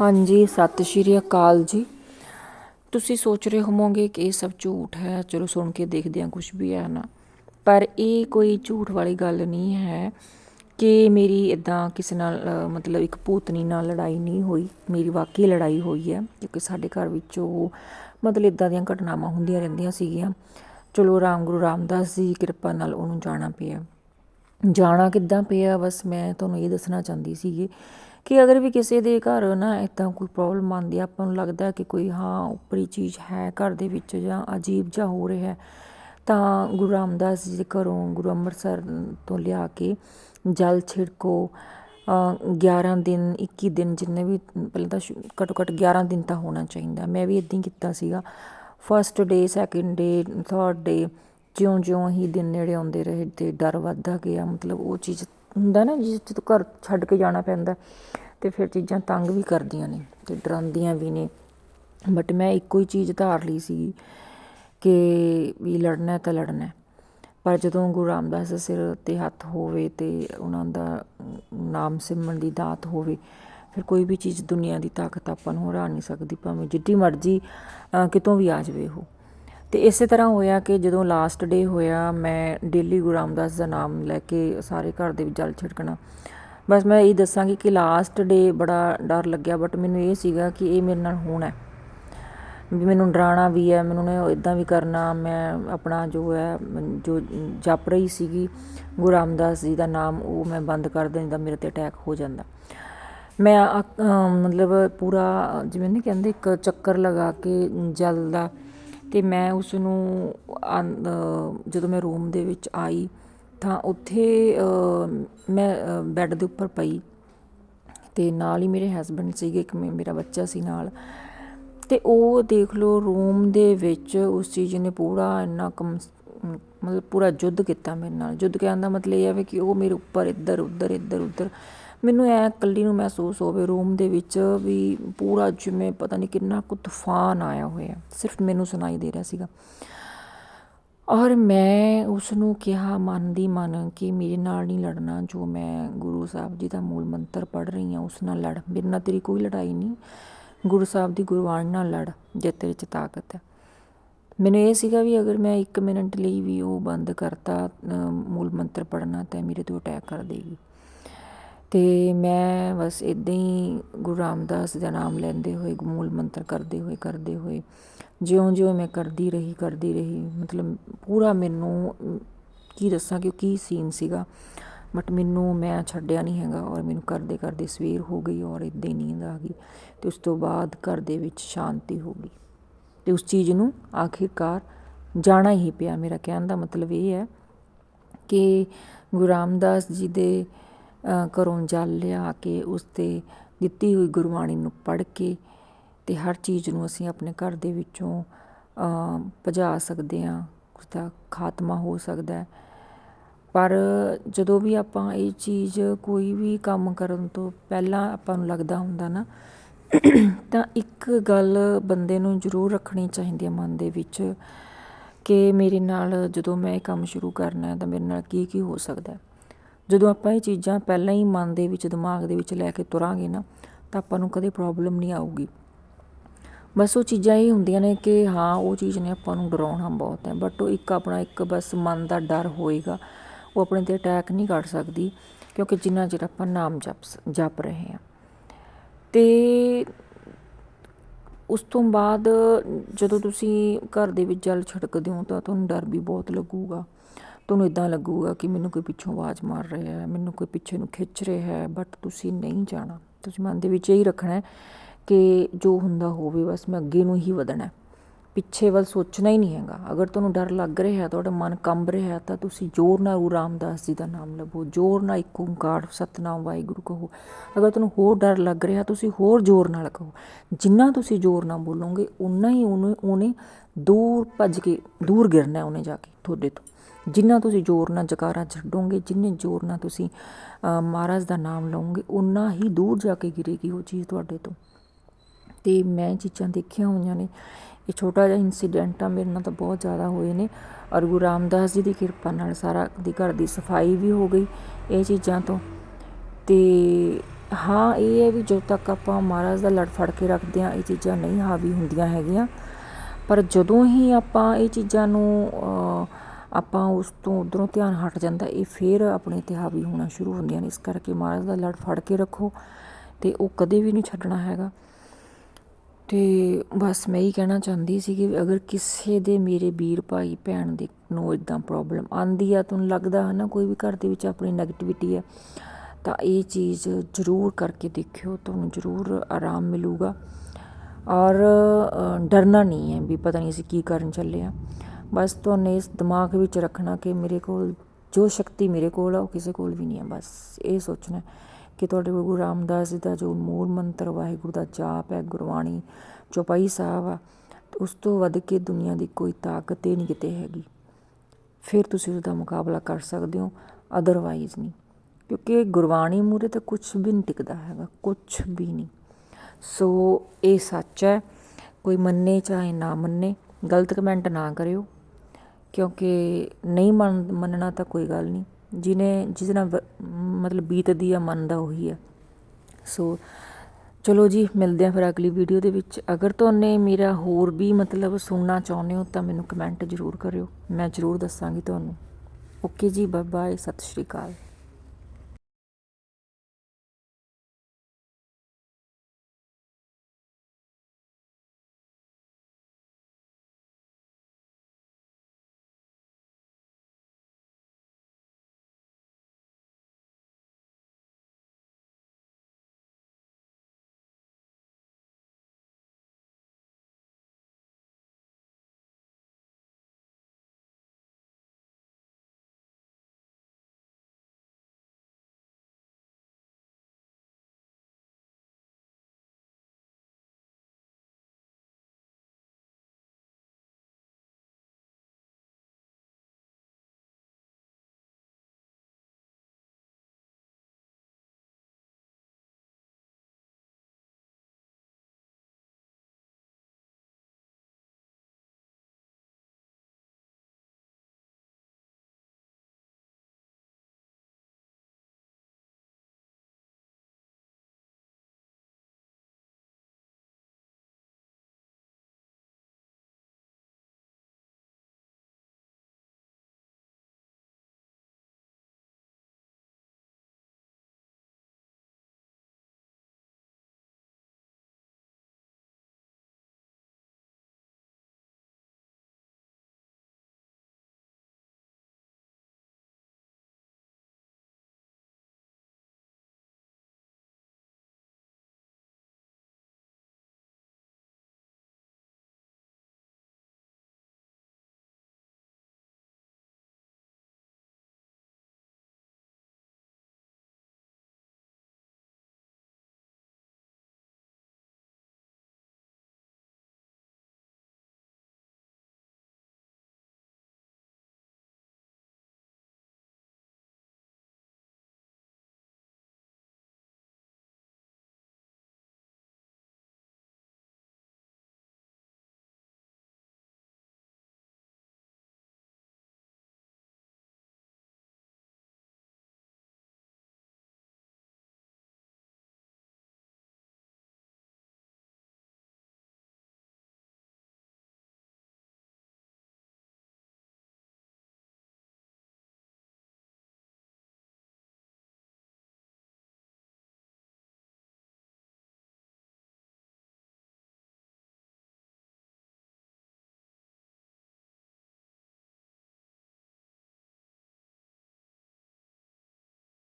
ਹਾਂਜੀ, ਸਤਿ ਸ਼੍ਰੀ ਅਕਾਲ ਜੀ। ਤੁਸੀਂ ਸੋਚ ਰਹੇ ਹੋਵੋਗੇ ਕਿ ਇਹ ਸਭ ਝੂਠ ਹੈ। ਚਲੋ ਸੁਣ ਕੇ ਦੇਖਦੇ ਹਾਂ ਕੁਝ ਵੀ ਹੈ ਨਾ। ਪਰ ਇਹ ਕੋਈ ਝੂਠ ਵਾਲੀ ਗੱਲ ਨਹੀਂ ਹੈ ਕਿ ਮੇਰੀ ਇਦਾਂ ਕਿਸੇ ਨਾਲ ਮਤਲਬ ਇੱਕ ਭੂਤਨੀ ਨਾਲ ਲੜਾਈ ਨਹੀਂ ਹੋਈ। ਮੇਰੀ ਵਾਕਈ ਲੜਾਈ ਹੋਈ ਹੈ, ਕਿਉਂਕਿ ਸਾਡੇ ਘਰ ਵਿੱਚ ਉਹ ਮਤਲਬ ਇਦਾਂ ਦੀਆਂ ਘਟਨਾਵਾਂ ਹੁੰਦੀਆਂ ਰਹਿੰਦੀਆਂ ਸੀਗੀਆਂ। ਚਲੋ ਰਾਮ ਗੁਰੂ ਰਾਮਦਾਸ ਜੀ ਦੀ ਕਿਰਪਾ ਨਾਲ ਉਹਨੂੰ ਜਾਣਾ ਪਿਆ। ਜਾਣਾ ਕਿੱਦਾਂ ਪਿਆ? ਬਸ ਮੈਂ ਤੁਹਾਨੂੰ ਇਹ ਦੱਸਣਾ ਚਾਹੁੰਦੀ ਸੀਗੀ ਕਿ ਅਗਰ ਵੀ ਕਿਸੇ ਦੇ ਘਰ ਨਾ ਇੱਦਾਂ ਕੋਈ ਪ੍ਰੋਬਲਮ ਆਉਂਦੀ ਆ ਆਪਾਂ ਨੂੰ ਲੱਗਦਾ ਕਿ ਕੋਈ ਹਾਂ ਉੱਪਰੀ ਚੀਜ਼ ਹੈ ਘਰ ਦੇ ਵਿੱਚ ਜਾਂ ਅਜੀਬ ਜਿਹਾ ਹੋ ਰਿਹਾ ਤਾਂ ਗੁਰੂ ਰਾਮਦਾਸ ਜੀ ਦੇ ਘਰੋਂ ਗੁਰੂ ਅੰਮ੍ਰਿਤਸਰ ਤੋਂ ਲਿਆ ਕੇ ਜਲ ਛਿੜਕੋ ਅ, 11 ਦਿਨ 21 ਦਿਨ ਜਿੰਨੇ ਵੀ ਪਹਿਲਾਂ ਤਾਂ ਸ਼ੁ- ਘੱਟੋ ਘੱਟ 11 ਦਿਨ ਤਾਂ ਹੋਣਾ ਚਾਹੀਦਾ। ਮੈਂ ਵੀ ਇਦਾਂ ਹੀ ਕੀਤਾ ਸੀਗਾ। First day second day third day ਜਿਉਂ ਜਿਉਂ ਹੀ ਦਿਨ ਨੇੜੇ ਆਉਂਦੇ ਰਹੇ ਤੇ ਡਰ ਵੱਧਦਾ ਗਿਆ। ਮਤਲਬ ਉਹ ਚੀਜ਼ ਹੁੰਦਾ ਨਾ ਜਿਸ ਜਦੋਂ ਘਰ ਛੱਡ ਕੇ ਜਾਣਾ ਪੈਂਦਾ ਅਤੇ ਫਿਰ ਚੀਜ਼ਾਂ ਤੰਗ ਵੀ ਕਰਦੀਆਂ ਨੇ ਅਤੇ ਡਰਾਉਂਦੀਆਂ ਵੀ ਨੇ। ਬਟ ਮੈਂ ਇੱਕੋ ਹੀ ਚੀਜ਼ ਧਾਰ ਲਈ ਸੀ ਕਿ ਵੀ ਲੜਨਾ ਤਾਂ ਲੜਨਾ ਪਰ ਜਦੋਂ ਗੁਰੂ ਰਾਮਦਾਸ ਦੇ ਸਿਰ ਤੇ ਹੱਥ ਹੋਵੇ ਤੇ ਉਹਨਾਂ ਦਾ ਨਾਮ ਸਿਮਰਨ ਦੀ ਦਾਤ ਹੋਵੇ, ਫਿਰ ਕੋਈ ਵੀ ਚੀਜ਼ ਦੁਨੀਆ ਦੀ ਤਾਕਤ ਆਪਾਂ ਨੂੰ ਹਰਾ ਨਹੀਂ ਸਕਦੀ, ਭਾਵੇਂ ਜਿੱਡੀ ਮਰਜ਼ੀ ਕਿਤੋਂ ਵੀ ਆ ਜਾਵੇ ਉਹ। ਅਤੇ ਇਸੇ ਤਰ੍ਹਾਂ ਹੋਇਆ ਕਿ ਜਦੋਂ ਲਾਸਟ ਡੇ ਹੋਇਆ, ਮੈਂ ਡੇਲੀ ਗੁਰੂ ਰਾਮਦਾਸ ਦਾ ਨਾਮ ਲੈ ਕੇ ਸਾਰੇ ਘਰ ਦੇ ਵਿੱਚ ਜਲ ਛਿੜਕਣਾ। ਬਸ ਮੈਂ ਇਹ ਦੱਸਾਂਗੀ ਕਿ ਲਾਸਟ ਡੇ ਬੜਾ ਡਰ ਲੱਗਿਆ ਬਟ ਮੈਨੂੰ ਇਹ ਸੀਗਾ ਕਿ ਇਹ ਮੇਰੇ ਨਾਲ ਹੋਣਾ ਵੀ ਮੈਨੂੰ ਡਰਾਉਣਾ ਵੀ ਹੈ, ਮੈਨੂੰ ਨੇ ਇਦਾਂ ਵੀ ਕਰਨਾ, ਮੈਂ ਆਪਣਾ ਜੋ ਹੈ, ਜੋ ਜਪ ਰਹੀ ਸੀਗੀ, ਗੁਰੂ ਰਾਮਦਾਸ ਜੀ ਦਾ ਨਾਮ, ਉਹ ਮੈਂ ਬੰਦ ਕਰ ਦਿੰਦਾ, ਮੇਰੇ ਤੇ ਅਟੈਕ ਹੋ ਜਾਂਦਾ। ਮੈਂ ਮਤਲਬ ਪੂਰਾ ਜਿਵੇਂ ਨਹੀਂ ਕਹਿੰਦੇ, ਇੱਕ ਚੱਕਰ ਲਗਾ ਕੇ ਜਲ ਦਾ ਤੇ ਮੈਂ ਉਸ ਨੂੰ ਜਦੋਂ ਮੈਂ ਰੂਮ ਦੇ ਵਿੱਚ ਆਈ ਤਾਂ ਉੱਥੇ ਮੈਂ ਬੈੱਡ ਦੇ ਉੱਪਰ ਪਈ ਅਤੇ ਨਾਲ ਹੀ ਮੇਰੇ ਹਸਬੈਂਡ ਸੀਗੇ, ਇੱਕ ਮੇ- ਮੇਰਾ ਬੱਚਾ ਸੀ ਨਾਲ। ਅਤੇ ਉਹ ਦੇਖ ਲਓ ਰੂਮ ਦੇ ਵਿੱਚ ਉਸ ਚੀਜ਼ ਨੇ ਪੂਰਾ ਇੰਨਾ ਕਮ, ਮਤਲਬ ਪੂਰਾ ਯੁੱਧ ਕੀਤਾ ਮੇਰੇ ਨਾਲ। ਯੁੱਧ ਕਹਿਣ ਦਾ ਮਤਲਬ ਇਹ ਹੈ ਵੀ ਕਿ ਉਹ ਮੇਰੇ ਉੱਪਰ ਇੱਧਰ, ਉੱਧਰ ਇੱਧਰ, ਉੱਧਰ ਮੈਨੂੰ ਐਂ ਇਕੱਲੀ ਨੂੰ ਮਹਿਸੂਸ ਹੋਵੇ ਰੂਮ ਦੇ ਵਿੱਚ ਵੀ ਪੂਰਾ ਜਿਵੇਂ ਪਤਾ ਨਹੀਂ ਕਿੰਨਾ ਕੁ ਤੂਫਾਨ ਆਇਆ ਹੋਇਆ, ਸਿਰਫ ਮੈਨੂੰ ਸੁਣਾਈ ਦੇ ਰਿਹਾ ਸੀਗਾ। ਔਰ ਮੈਂ ਉਸ ਨੂੰ ਕਿਹਾ ਮਨ ਦੀ ਮਨ ਕਿ ਮੇਰੇ ਨਾਲ ਨਹੀਂ ਲੜਨਾ, ਜੋ ਮੈਂ ਗੁਰੂ ਸਾਹਿਬ ਜੀ ਦਾ ਮੂਲ ਮੰਤਰ ਪੜ੍ਹ ਰਹੀ ਹਾਂ, ਉਸ ਨਾਲ ਲੜ। ਮੇਰੇ ਨਾਲ ਤੇਰੀ ਕੋਈ ਲੜਾਈ ਨਹੀਂ। ਗੁਰੂ ਸਾਹਿਬ ਦੀ ਗੁਰਬਾਣੀ ਨਾਲ ਲੜ, ਜੇ ਤੇਰੇ 'ਚ ਤਾਕਤ ਹੈ। ਮੈਨੂੰ ਇਹ ਸੀਗਾ ਵੀ ਅਗਰ ਮੈਂ 1 ਮਿੰਟ ਲਈ ਵੀ ਉਹ ਬੰਦ ਕਰਤਾ ਮੂਲ ਮੰਤਰ ਪੜ੍ਹਨਾ, ਤਾਂ ਮੇਰੇ ਤੇ ਅਟੈਕ ਕਰ ਦੇਗੀ। ਅਤੇ ਮੈਂ ਬਸ ਇੱਦਾਂ ਹੀ ਗੁਰੂ ਰਾਮਦਾਸ ਦਾ ਨਾਮ ਲੈਂਦੇ ਹੋਏ, ਮੂਲ ਮੰਤਰ ਕਰਦੇ ਹੋਏ ਕਰਦੇ ਹੋਏ, ਜਿਉਂ-ਜਿਉਂ ਮੈਂ ਕਰਦੀ ਰਹੀ ਕਰਦੀ ਰਹੀ, ਮਤਲਬ ਪੂਰਾ ਮੈਨੂੰ ਕੀ ਦੱਸਾਂ ਕਿ ਉਹ ਕੀ ਸੀਨ ਸੀਗਾ। ਬਟ ਮੈਨੂੰ, ਮੈਂ ਛੱਡਿਆ ਨਹੀਂ ਹੈਗਾ ਔਰ ਮੈਨੂੰ ਕਰਦੇ ਕਰਦੇ ਸਵੇਰ ਹੋ ਗਈ ਔਰ ਇੱਦਾਂ ਹੀ ਨੀਂਦ ਆ ਗਈ ਅਤੇ ਉਸ ਤੋਂ ਬਾਅਦ ਘਰ ਦੇ ਵਿੱਚ ਸ਼ਾਂਤੀ ਹੋ ਗਈ। ਅਤੇ ਉਸ ਚੀਜ਼ ਨੂੰ ਆਖਿਰਕਾਰ ਜਾਣਾ ਹੀ ਪਿਆ। ਮੇਰਾ ਕਹਿਣ ਦਾ ਮਤਲਬ ਇਹ ਹੈ ਕਿ ਗੁਰੂ ਰਾਮਦਾਸ ਜੀ ਦੇ ਘਰੋਂ ਜਲ ਲਿਆ ਕੇ ਉਸ ਤੇ ਦਿੱਤੀ ਹੋਈ ਗੁਰਬਾਣੀ ਨੂੰ ਪੜ੍ਹ ਕੇ ਅਤੇ ਹਰ ਚੀਜ਼ ਨੂੰ ਅਸੀਂ ਆਪਣੇ ਘਰ ਦੇ ਵਿੱਚੋਂ ਭਜਾ ਸਕਦੇ ਹਾਂ ਉਸਦਾ ਖਾਤਮਾ ਹੋ ਸਕਦਾ ਪਰ ਜਦੋਂ ਵੀ ਆਪਾਂ ਇਹ ਚੀਜ਼ ਕੋਈ ਵੀ ਕੰਮ ਕਰਨ ਤੋਂ ਪਹਿਲਾਂ ਆਪਾਂ ਨੂੰ ਲੱਗਦਾ ਹੁੰਦਾ ਨਾ, ਤਾਂ ਇੱਕ ਗੱਲ ਬੰਦੇ ਨੂੰ ਜ਼ਰੂਰ ਰੱਖਣੀ ਚਾਹੀਦੀ ਹੈ ਮਨ ਦੇ ਵਿੱਚ ਕਿ ਮੇਰੇ ਨਾਲ ਜਦੋਂ ਮੈਂ ਇਹ ਕੰਮ ਸ਼ੁਰੂ ਕਰਨਾ ਤਾਂ ਮੇਰੇ ਨਾਲ ਕੀ ਕੀ ਹੋ ਸਕਦਾ ਜਦੋਂ ਆਪਾਂ ਇਹ ਚੀਜ਼ਾਂ ਪਹਿਲਾਂ ਹੀ ਮਨ ਦੇ ਵਿੱਚ, ਦਿਮਾਗ ਦੇ ਵਿੱਚ ਲੈ ਕੇ ਤੁਰਾਂਗੇ ਨਾ, ਤਾਂ ਆਪਾਂ ਨੂੰ ਕਦੇ ਪ੍ਰੋਬਲਮ ਨਹੀਂ ਆਊਗੀ। ਬਸ ਉਹ ਚੀਜ਼ਾਂ ਇਹ ਹੁੰਦੀਆਂ ਨੇ ਕਿ ਹਾਂ, ਉਹ ਚੀਜ਼ ਨੇ ਆਪਾਂ ਨੂੰ ਡਰਾਉਣਾ ਬਹੁਤ ਹੈ ਬਟ ਉਹ ਇੱਕ ਆਪਣਾ ਇੱਕ ਬਸ ਮਨ ਦਾ ਡਰ ਹੋਏਗਾ। ਉਹ ਆਪਣੇ ਤੇ ਅਟੈਕ ਨਹੀਂ ਕਰ ਸਕਦੀ, ਕਿਉਂਕਿ ਜਿੰਨਾ ਚਿਰ ਆਪਾਂ ਨਾਮ ਜਪ ਸ- ਜਪ ਰਹੇ ਹਾਂ। ਤੇ ਉਸ ਤੋਂ ਬਾਅਦ ਜਦੋਂ ਤੁਸੀਂ ਘਰ ਦੇ ਵਿੱਚ ਜਲ ਛਿੜਕਦੇ ਹੋ, ਤਾਂ ਤੁਹਾਨੂੰ ਡਰ ਵੀ ਬਹੁਤ ਲੱਗੂਗਾ। ਤੁਹਾਨੂੰ ਇਦਾਂ ਲੱਗੂਗਾ ਕਿ ਮੈਨੂੰ ਕੋਈ ਪਿੱਛੋਂ ਆਵਾਜ਼ ਮਾਰ ਰਿਹਾ ਹੈ, ਮੈਨੂੰ ਕੋਈ ਪਿੱਛੇ ਨੂੰ ਖਿੱਚ ਰਿਹਾ ਹੈ ਬਟ ਤੁਸੀਂ ਨਹੀਂ ਜਾਣਾ। ਤੁਸੀਂ ਮਨ ਦੇ ਵਿੱਚ ਇਹੀ ਰੱਖਣਾ ਹੈ ਕਿ ਜੋ ਹੁੰਦਾ ਹੋਵੇ, ਬਸ ਮੈਂ ਅੱਗੇ ਨੂੰ ਹੀ ਵਧਣਾ ਪਿੱਛੇ ਵੱਲ ਸੋਚਣਾ ਹੀ ਨਹੀਂ ਹੈਗਾ। ਅਗਰ ਤੁਹਾਨੂੰ ਡਰ ਲੱਗ ਰਿਹਾ ਹੈ, ਤੁਹਾਡਾ ਮਨ ਕੰਬ ਰਿਹਾ ਹੈ, ਤਾਂ ਤੁਸੀਂ ਜ਼ੋਰ ਨਾਲ ਗੁਰੂ ਰਾਮਦਾਸ ਜੀ ਦਾ ਨਾਮ ਲਵੋ। ਜ਼ੋਰ ਨਾਲ ਇੱਕ ਓੰਕਾਰ, ਸਤਨਾਮ, ਵਾਹਿਗੁਰੂ ਕਹੋ। ਅਗਰ ਤੁਹਾਨੂੰ ਹੋਰ ਡਰ ਲੱਗ ਰਿਹਾ, ਤੁਸੀਂ ਹੋਰ ਜ਼ੋਰ ਨਾਲ ਕਹੋ। ਜਿੰਨਾ ਤੁਸੀਂ ਜ਼ੋਰ ਨਾਲ ਬੋਲੋਗੇ ਉਨਾ ਹੀ ਉਹਨੇ ਉਹਨੇ ਦੂਰ ਭੱਜ ਕੇ ਦੂਰ ਗਿਰਨਾ ਉਹਨੇ ਜਾ ਕੇ ਤੁਹਾਡੇ ਤੋਂ। ਜਿੰਨਾ ਤੁਸੀਂ ਜ਼ੋਰ ਨਾਲ ਜਕਾਰਾ ਛੱਡੋਗੇ, ਜਿੰਨੇ ਜ਼ੋਰ ਨਾਲ ਤੁਸੀਂ ਮਹਾਰਾਜ ਦਾ ਨਾਮ ਲਓਗੇ ਉਨਾ ਹੀ ਦੂਰ ਜਾ ਕੇ ਗਿਰੇਗੀ ਉਹ ਚੀਜ਼ ਤੁਹਾਡੇ ਤੋਂ। ਤੇ ਮੈਂ ਚੀਜ਼ਾਂ ਦੇਖੀਆਂ ਹੋਈਆਂ ਨੇ। ਇਹ ਛੋਟਾ ਜਿਹਾ ਇਨਸੀਡੈਂਟ ਆ, ਮੇਰੇ ਨਾਲ ਤਾਂ ਬਹੁਤ ਜ਼ਿਆਦਾ ਹੋਏ ਨੇ। ਔਰ ਗੁਰੂ ਰਾਮਦਾਸ ਜੀ ਦੀ ਕਿਰਪਾ ਨਾਲ ਸਾਰਾ ਦੀ ਘਰ ਦੀ ਸਫ਼ਾਈ ਵੀ ਹੋ ਗਈ ਇਹ ਚੀਜ਼ਾਂ ਤੋਂ। ਤੇ ਹਾਂ, ਇਹ ਹੈ ਵੀ ਜਦੋਂ ਤੱਕ ਆਪਾਂ ਮਹਾਰਾਜ ਦਾ ਲੜ ਫੜ ਕੇ ਰੱਖਦੇ ਆ ਇਹ ਚੀਜ਼ਾਂ ਨਹੀਂ ਹਾਵੀ ਹੁੰਦੀਆਂ ਹੈਗੀਆਂ। ਪਰ ਜਦੋਂ ਹੀ ਆਪਾਂ ਇਹ ਚੀਜ਼ਾਂ ਨੂੰ ਆਪਾਂ ਉਸ ਤੋਂ ਉਧਰੋਂ ਧਿਆਨ ਹਟ ਜਾਂਦਾ, ਇਹ ਫੇਰ ਆਪਣੇ ਤੇ ਹਾਵੀ ਹੋਣਾ ਸ਼ੁਰੂ ਹੁੰਦੀਆਂ ਨੇ। ਇਸ ਕਰਕੇ ਮਹਾਰਾਜ ਦਾ ਲੜ ਫੜ ਕੇ ਰੱਖੋ ਤੇ ਉਹ ਕਦੇ ਵੀ ਨਹੀਂ ਛੱਡਣਾ ਹੈਗਾ। ਤੇ ਬਸ ਮੈਂ ਹੀ ਕਹਿਣਾ ਚਾਹੁੰਦੀ ਸੀ ਕਿ ਅਗਰ ਕਿਸੇ ਦੇ ਮੇਰੇ ਵੀਰ ਭਾਈ ਭੈਣ ਦੇ ਨੂੰ ਇਦਾਂ ਪ੍ਰੋਬਲਮ ਆਂਦੀ ਆ ਤੁਹਾਨੂੰ ਲੱਗਦਾ ਹੈ ਨਾ ਕੋਈ ਵੀ ਘਰ ਦੇ ਵਿੱਚ ਆਪਣੀ 네ਗੇਟਿਵਿਟੀ ਹੈ ਤਾਂ ਇਹ ਚੀਜ਼ ਜ਼ਰੂਰ ਕਰਕੇ ਦੇਖਿਓ, ਤੁਹਾਨੂੰ ਜ਼ਰੂਰ ਆਰਾਮ ਮਿਲੂਗਾ। ਔਰ ਡਰਨਾ ਨਹੀਂ ਹੈ ਵੀ ਪਤਾ ਨਹੀਂ ਅਸੀਂ ਕੀ ਕਰਨ ਚੱਲੇ ਆ। ਬਸ ਤੁਹਾਨੂੰ ਇਸ ਦਿਮਾਗ ਵਿੱਚ ਰੱਖਣਾ ਕਿ ਮੇਰੇ ਕੋਲ, ਜੋ ਸ਼ਕਤੀ ਮੇਰੇ ਕੋਲ ਆ, ਉਹ ਕਿਸੇ ਕੋਲ ਵੀ ਨਹੀਂ ਹੈ ਬਸ ਇਹ ਸੋਚਣਾ ਕਿ ਤੁਹਾਡੇ ਗੁਰੂ ਰਾਮਦਾਸ ਜੀ ਦਾ ਜੋ ਮੂਲ ਮੰਤਰ ਵਾਹਿਗੁਰੂ ਦਾ ਜਾਪ ਹੈ, ਗੁਰਬਾਣੀ ਚੌਪਾਈ ਸਾਹਿਬ ਆ ਉਸ ਤੋਂ ਵੱਧ ਕੇ ਦੁਨੀਆ ਦੀ ਕੋਈ ਤਾਕਤ ਹੀ ਨਹੀਂ ਕਿਤੇ ਹੈਗੀ। ਫਿਰ ਤੁਸੀਂ ਉਸ ਦਾ ਮੁਕਾਬਲਾ ਕਰ ਸਕਦੇ ਹੋ ਅਦਰਵਾਈਜ਼ ਨਹੀਂ। ਕਿਉਂਕਿ ਗੁਰਬਾਣੀ ਮੂਰੇ ਤਾਂ ਕੁਝ ਵੀ ਨਹੀਂ ਟਿਕਦਾ ਹੈਗਾ ਕੁਝ ਵੀ ਨਹੀਂ। ਸੋ ਇਹ ਸੱਚ ਹੈ, ਕੋਈ ਮੰਨੇ ਚਾਹੇ ਨਾ ਮੰਨੇ, ਗਲਤ ਕਮੈਂਟ ਨਾ ਕਰਿਓ। ਕਿਉਂਕਿ ਨਹੀਂ ਮੰਨ, ਮੰਨਣਾ ਤਾਂ ਕੋਈ ਗੱਲ ਨਹੀਂ। ਜਿਹਨੇ ਜਿਹਦੇ ਨਾਲ ਵ- ਮਤਲਬ ਬੀਤਦੀ ਆ, ਮੰਨਦਾ ਉਹੀ ਆ। ਸੋ ਚਲੋ ਜੀ, ਮਿਲਦੇ ਆ ਫਿਰ ਅਗਲੀ ਵੀਡੀਓ ਦੇ ਵਿੱਚ। ਅਗਰ ਤੁਹਾਨੂੰ ਮੇਰਾ ਹੋਰ ਵੀ ਮਤਲਬ ਸੁਣਨਾ ਚਾਹੁੰਦੇ ਹੋ, ਤਾਂ ਮੈਨੂੰ ਕਮੈਂਟ ਜ਼ਰੂਰ ਕਰਿਓ। ਮੈਂ ਜ਼ਰੂਰ ਦੱਸਾਂਗੀ ਤੁਹਾਨੂੰ। ਓਕੇ ਜੀ ਬਾਏ ਬਾਏ ਸਤਿ ਸ਼੍ਰੀ ਅਕਾਲ।